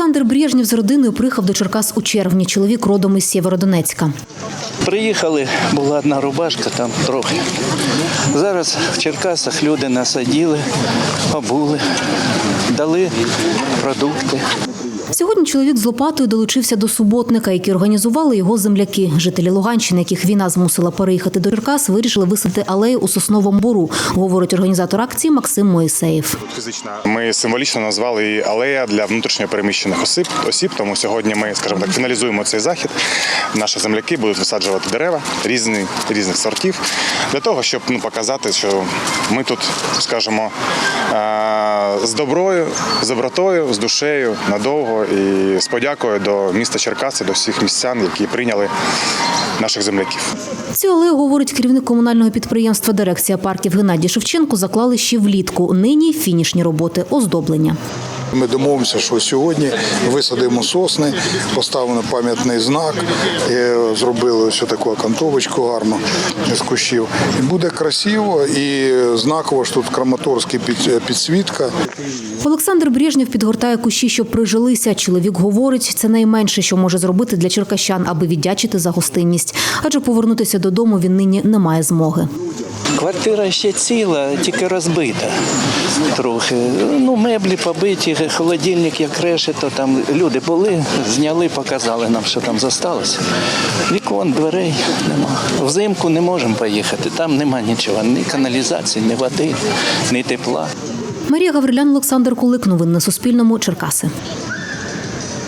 Олександр Брежнєв з родиною приїхав до Черкас у червні. Чоловік родом із Сєвєродонецька. Приїхали, була одна рубашка, там трохи. Зараз в Черкасах люди насаділи, обули, дали продукти. Сьогодні чоловік з лопатою долучився до суботника, які організували його земляки. Жителі Луганщини, яких війна змусила переїхати до Черкас, вирішили висадити алею у сосновому бору, говорить організатор акції Максим Моїсеєв. Ми символічно назвали її алея для внутрішньо переміщених осіб, осіб. Тому сьогодні ми, скажімо так, фіналізуємо цей захід. Наші земляки будуть висаджувати дерева різні, різних сортів для того, щоб ну, показати, що ми тут, скажімо, е, з доброю, з добротою, з душею надовго і з подякою до міста Черкаси, до всіх містян, які прийняли наших земляків. Цю алею, говорить керівник комунального підприємства Дирекція парків Геннадій Шевченко, заклали ще влітку. Нині фінішні роботи оздоблення. Ми домовимося, що сьогодні висадимо сосни, поставимо пам'ятний знак, зробили ось таку окантовочку гарну з кущів. І буде красиво і знаково, що тут краматорська підсвітка. Олександр Брежнєв підгортає кущі, щоб прижилися. Чоловік говорить, це найменше, що може зробити для черкащан, аби віддячити за гостинність. Адже повернутися додому він нині не має змоги. Квартира ще ціла, тільки розбита трохи. Ну, меблі побиті, холодильник як решето. Там люди були, зняли, показали нам, що там зосталося. Вікон, дверей нема. Взимку не можемо поїхати, там нема нічого, ні каналізації, ні води, ні тепла. Марія Гаврилян, Олександр Кулик. Новини на Суспільному. Черкаси.